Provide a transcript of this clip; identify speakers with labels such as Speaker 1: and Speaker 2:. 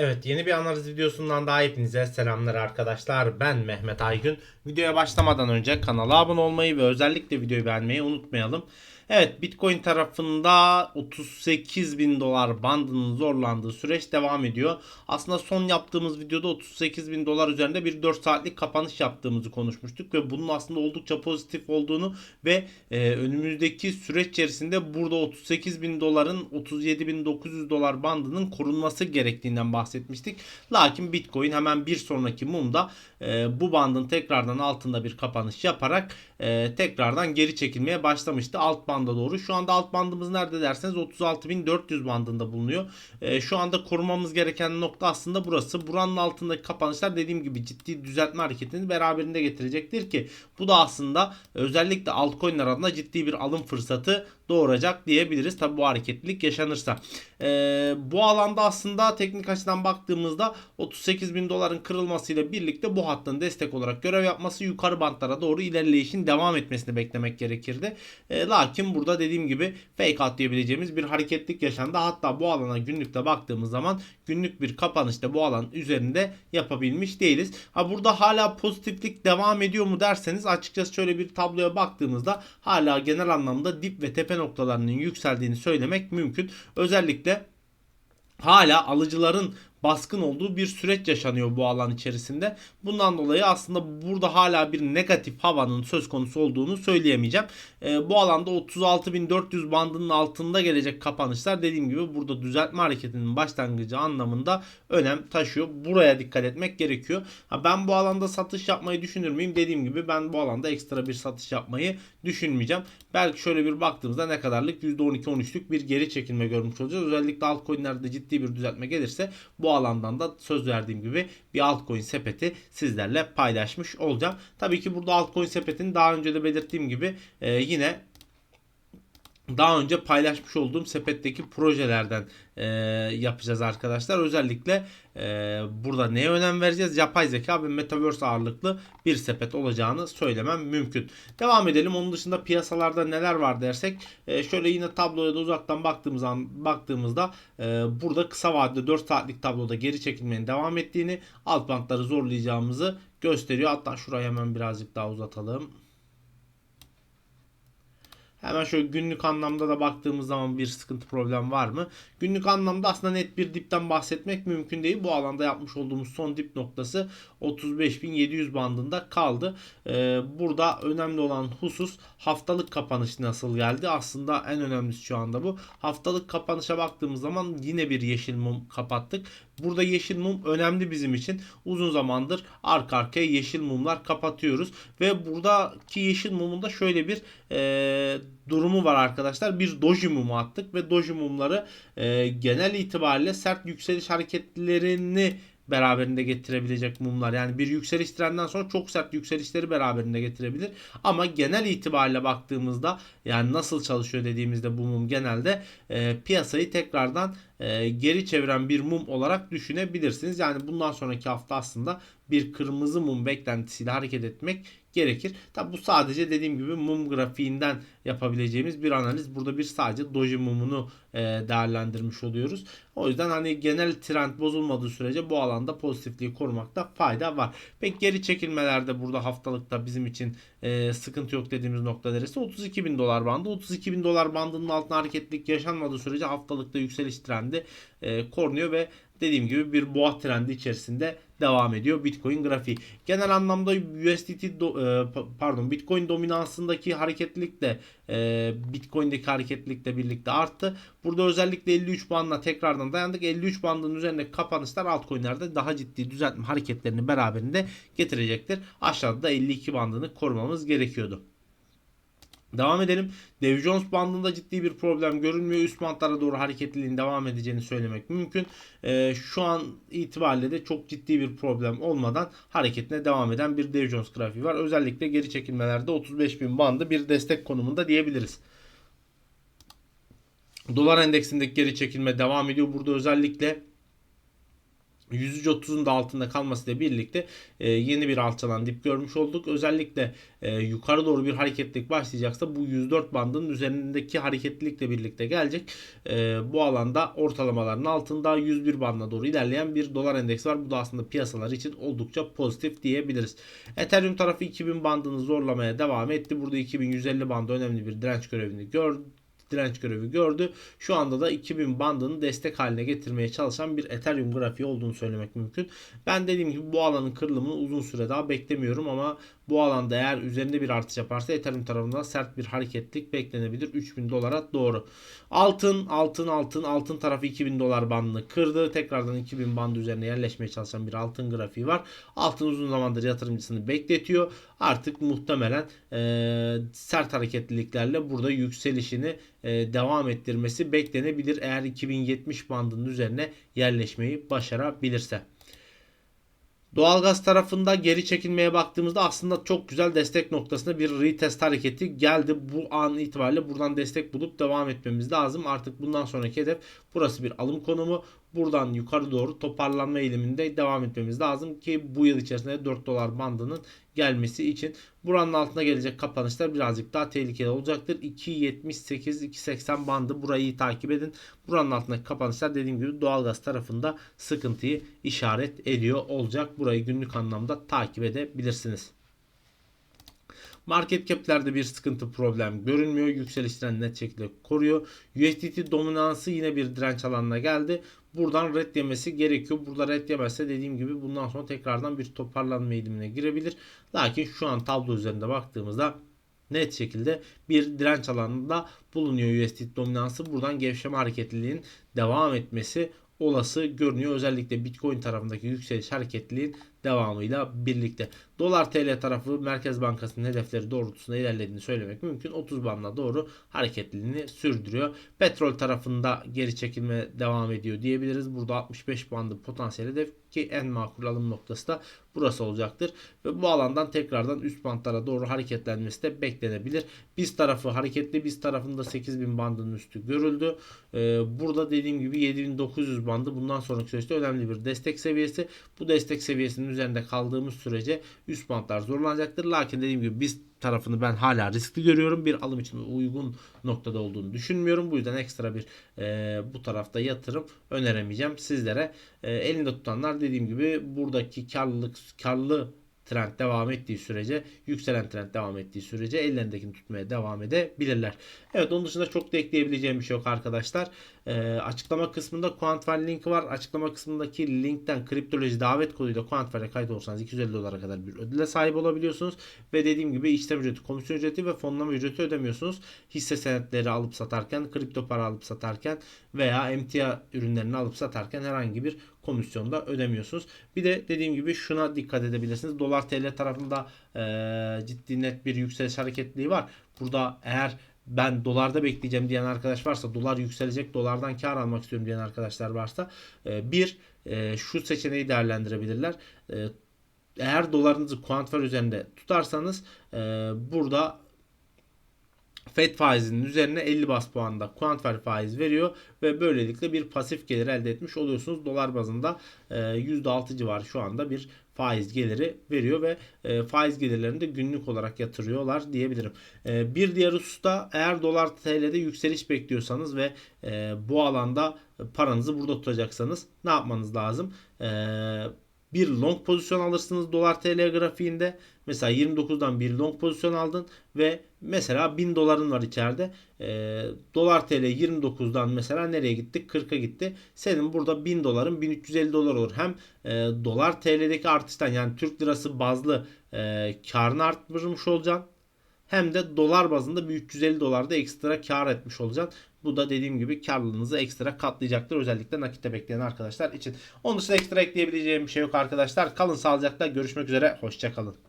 Speaker 1: Evet yeni bir analiz videosundan daha hepinize selamlar arkadaşlar. Ben Mehmet Aygün. Videoya başlamadan önce kanala abone olmayı ve özellikle videoyu beğenmeyi unutmayalım. Evet Bitcoin tarafında 38 bin dolar bandının zorlandığı süreç devam ediyor. Aslında son yaptığımız videoda 38 bin dolar üzerinde bir 4 saatlik kapanış yaptığımızı konuşmuştuk. Ve bunun aslında oldukça pozitif olduğunu ve e, önümüzdeki süreç içerisinde burada 38 bin doların 37 bin 900 dolar bandının korunması gerektiğinden bahsetmiştik. Lakin Bitcoin hemen bir sonraki mumda e, bu bandın tekrardan altında bir kapanış yaparak e, tekrardan geri çekilmeye başlamıştı alt banda doğru. Şu anda alt bandımız nerede derseniz 36.400 bandında bulunuyor. E, şu anda korumamız gereken nokta aslında burası. Buranın altındaki kapanışlar dediğim gibi ciddi düzeltme hareketini beraberinde getirecektir ki bu da aslında özellikle altcoin'ler adına ciddi bir alım fırsatı doğuracak diyebiliriz. Tabi bu hareketlilik yaşanırsa. Ee, bu alanda aslında teknik açıdan baktığımızda 38 bin doların kırılmasıyla birlikte bu hattın destek olarak görev yapması yukarı bantlara doğru ilerleyişin devam etmesini beklemek gerekirdi. Ee, lakin burada dediğim gibi fake out diyebileceğimiz bir hareketlik yaşandı. Hatta bu alana günlükte baktığımız zaman günlük bir kapanışta bu alan üzerinde yapabilmiş değiliz. Ha burada hala pozitiflik devam ediyor mu derseniz açıkçası şöyle bir tabloya baktığımızda hala genel anlamda dip ve tepe noktalarının yükseldiğini söylemek mümkün. Özellikle hala alıcıların baskın olduğu bir süreç yaşanıyor bu alan içerisinde. Bundan dolayı aslında burada hala bir negatif havanın söz konusu olduğunu söyleyemeyeceğim. E, bu alanda 36.400 bandının altında gelecek kapanışlar dediğim gibi burada düzeltme hareketinin başlangıcı anlamında önem taşıyor. Buraya dikkat etmek gerekiyor. Ha, ben bu alanda satış yapmayı düşünür müyüm? Dediğim gibi ben bu alanda ekstra bir satış yapmayı düşünmeyeceğim. Belki şöyle bir baktığımızda ne kadarlık %12-13'lük bir geri çekilme görmüş olacağız. Özellikle altcoin'lerde ciddi bir düzeltme gelirse bu alandan da söz verdiğim gibi bir altcoin sepeti sizlerle paylaşmış olacağım. Tabii ki burada altcoin sepetini daha önce de belirttiğim gibi e, yine daha önce paylaşmış olduğum sepetteki projelerden e, yapacağız arkadaşlar. Özellikle e, burada neye önem vereceğiz? Yapay zeka ve metaverse ağırlıklı bir sepet olacağını söylemem mümkün. Devam edelim. Onun dışında piyasalarda neler var dersek e, şöyle yine tabloya da uzaktan baktığımız an, baktığımızda e, burada kısa vadede 4 saatlik tabloda geri çekilmenin devam ettiğini, alt bantları zorlayacağımızı gösteriyor. Hatta şurayı hemen birazcık daha uzatalım. Hemen şöyle günlük anlamda da baktığımız zaman bir sıkıntı problem var mı? Günlük anlamda aslında net bir dipten bahsetmek mümkün değil. Bu alanda yapmış olduğumuz son dip noktası 35.700 bandında kaldı. Ee, burada önemli olan husus haftalık kapanış nasıl geldi? Aslında en önemlisi şu anda bu. Haftalık kapanışa baktığımız zaman yine bir yeşil mum kapattık. Burada yeşil mum önemli bizim için. Uzun zamandır arka arkaya yeşil mumlar kapatıyoruz. Ve buradaki yeşil mumun da şöyle bir e, durumu var arkadaşlar. Bir doji mumu attık ve doji mumları e, genel itibariyle sert yükseliş hareketlerini beraberinde getirebilecek mumlar. Yani bir yükseliş trendinden sonra çok sert yükselişleri beraberinde getirebilir. Ama genel itibariyle baktığımızda yani nasıl çalışıyor dediğimizde bu mum genelde e, piyasayı tekrardan e, geri çeviren bir mum olarak düşünebilirsiniz. Yani bundan sonraki hafta aslında bir kırmızı mum beklentisiyle hareket etmek gerekir. Tabi bu sadece dediğim gibi mum grafiğinden yapabileceğimiz bir analiz. Burada bir sadece doji mumunu e, değerlendirmiş oluyoruz. O yüzden hani genel trend bozulmadığı sürece bu alanda pozitifliği korumakta fayda var. Peki geri çekilmelerde burada haftalıkta bizim için e, sıkıntı yok dediğimiz nokta neresi? 32 bin dolar bandı. 32 bin dolar bandının altına hareketlilik yaşanmadığı sürece haftalıkta yükseliş trendi e, korunuyor ve dediğim gibi bir boğa trendi içerisinde devam ediyor Bitcoin grafiği. Genel anlamda USDT do, e, pardon Bitcoin dominansındaki hareketlilik de e, Bitcoin'deki hareketlilikle birlikte arttı. Burada özellikle 53 bandına tekrardan dayandık. 53 bandının üzerindeki kapanışlar altcoin'lerde daha ciddi düzeltme hareketlerini beraberinde getirecektir. Aşağıda da 52 bandını korumamız gerekiyordu. Devam edelim. Dow Jones bandında ciddi bir problem görünmüyor. Üst bantlara doğru hareketliliğin devam edeceğini söylemek mümkün. Ee, şu an itibariyle de çok ciddi bir problem olmadan hareketine devam eden bir Dow Jones grafiği var. Özellikle geri çekilmelerde 35.000 bandı bir destek konumunda diyebiliriz. Dolar endeksindeki geri çekilme devam ediyor. Burada özellikle 130'un da altında kalmasıyla birlikte e, yeni bir alçalan dip görmüş olduk. Özellikle e, yukarı doğru bir hareketlilik başlayacaksa bu 104 bandının üzerindeki hareketlilikle birlikte gelecek. E, bu alanda ortalamaların altında 101 bandına doğru ilerleyen bir dolar endeksi var. Bu da aslında piyasalar için oldukça pozitif diyebiliriz. Ethereum tarafı 2000 bandını zorlamaya devam etti. Burada 2150 bandı önemli bir direnç görevini gördü direnç görevi gördü. Şu anda da 2000 bandını destek haline getirmeye çalışan bir Ethereum grafiği olduğunu söylemek mümkün. Ben dediğim gibi bu alanın kırılımını uzun süre daha beklemiyorum ama bu alanda eğer üzerinde bir artış yaparsa Ethereum tarafından sert bir hareketlik beklenebilir 3000 dolara doğru. Altın, altın, altın, altın tarafı 2000 dolar bandını kırdı. Tekrardan 2000 bandı üzerine yerleşmeye çalışan bir altın grafiği var. Altın uzun zamandır yatırımcısını bekletiyor. Artık muhtemelen e, sert hareketliliklerle burada yükselişini devam ettirmesi beklenebilir eğer 2070 bandının üzerine yerleşmeyi başarabilirse. Doğalgaz tarafında geri çekilmeye baktığımızda aslında çok güzel destek noktasında bir retest hareketi geldi. Bu an itibariyle buradan destek bulup devam etmemiz lazım. Artık bundan sonraki hedef burası bir alım konumu. Buradan yukarı doğru toparlanma eğiliminde devam etmemiz lazım ki bu yıl içerisinde 4 dolar bandının gelmesi için buranın altına gelecek kapanışlar birazcık daha tehlikeli olacaktır. 2.78 2.80 bandı burayı takip edin. Buranın altındaki kapanışlar dediğim gibi doğalgaz tarafında sıkıntıyı işaret ediyor olacak. Burayı günlük anlamda takip edebilirsiniz. Market cap'lerde bir sıkıntı problem görünmüyor. Yükselişten net şekilde koruyor. USDT dominansı yine bir direnç alanına geldi. Buradan red yemesi gerekiyor. Burada red yemezse dediğim gibi bundan sonra tekrardan bir toparlanma eğilimine girebilir. Lakin şu an tablo üzerinde baktığımızda net şekilde bir direnç alanında bulunuyor USDT dominansı. Buradan gevşeme hareketliliğin devam etmesi olası görünüyor. Özellikle Bitcoin tarafındaki yükseliş hareketliliğin devamıyla birlikte. Dolar TL tarafı Merkez Bankası'nın hedefleri doğrultusunda ilerlediğini söylemek mümkün. 30 bandına doğru hareketliliğini sürdürüyor. Petrol tarafında geri çekilme devam ediyor diyebiliriz. Burada 65 bandı potansiyel hedef ki en makul alım noktası da burası olacaktır. Ve bu alandan tekrardan üst bantlara doğru hareketlenmesi de beklenebilir. Biz tarafı hareketli biz tarafında 8000 bandının üstü görüldü. Ee, burada dediğim gibi 7900 bandı bundan sonraki süreçte önemli bir destek seviyesi. Bu destek seviyesinin üzerinde kaldığımız sürece üst bantlar zorlanacaktır. Lakin dediğim gibi biz tarafını ben hala riskli görüyorum. Bir alım için uygun noktada olduğunu düşünmüyorum. Bu yüzden ekstra bir e, bu tarafta yatırım öneremeyeceğim sizlere. E, elinde tutanlar dediğim gibi buradaki karlılık karlı trend devam ettiği sürece, yükselen trend devam ettiği sürece ellerindekini tutmaya devam edebilirler. Evet onun dışında çok da ekleyebileceğim bir şey yok arkadaşlar. Ee, açıklama kısmında Quantfire linki var. Açıklama kısmındaki linkten kriptoloji davet koduyla Quantfire'e kayıt olursanız 250 dolara kadar bir ödüle sahip olabiliyorsunuz. Ve dediğim gibi işlem ücreti, komisyon ücreti ve fonlama ücreti ödemiyorsunuz. Hisse senetleri alıp satarken, kripto para alıp satarken veya emtia ürünlerini alıp satarken herhangi bir komisyonda ödemiyorsunuz. Bir de dediğim gibi şuna dikkat edebilirsiniz. Dolar TL tarafında e, ciddi net bir yükseliş hareketliliği var. Burada eğer ben dolarda bekleyeceğim diyen arkadaş varsa dolar yükselecek dolardan kar almak istiyorum diyen arkadaşlar varsa e, bir e, şu seçeneği değerlendirebilirler. E, eğer dolarınızı kuantfer üzerinde tutarsanız e, burada FED faizinin üzerine 50 bas puanda kuantfer faiz veriyor ve böylelikle bir pasif gelir elde etmiş oluyorsunuz. Dolar bazında e, %6 civarı şu anda bir faiz geliri veriyor ve e, faiz gelirlerini de günlük olarak yatırıyorlar diyebilirim. E, bir diğer hususta eğer dolar TL'de yükseliş bekliyorsanız ve e, bu alanda paranızı burada tutacaksanız ne yapmanız lazım? Eee bir long pozisyon alırsınız dolar TL grafiğinde. Mesela 29'dan bir long pozisyon aldın ve mesela 1000 doların var içeride. E, dolar TL 29'dan mesela nereye gittik? 40'a gitti. Senin burada 1000 doların 1350 dolar olur. Hem e, dolar TL'deki artıştan yani Türk lirası bazlı e, karını arttırmış olacaksın. Hem de dolar bazında bir 350 dolarda ekstra kar etmiş olacaksın. Bu da dediğim gibi karlılığınızı ekstra katlayacaktır. Özellikle nakitte bekleyen arkadaşlar için. Onun dışında ekstra ekleyebileceğim bir şey yok arkadaşlar. Kalın sağlıcakla görüşmek üzere. Hoşçakalın.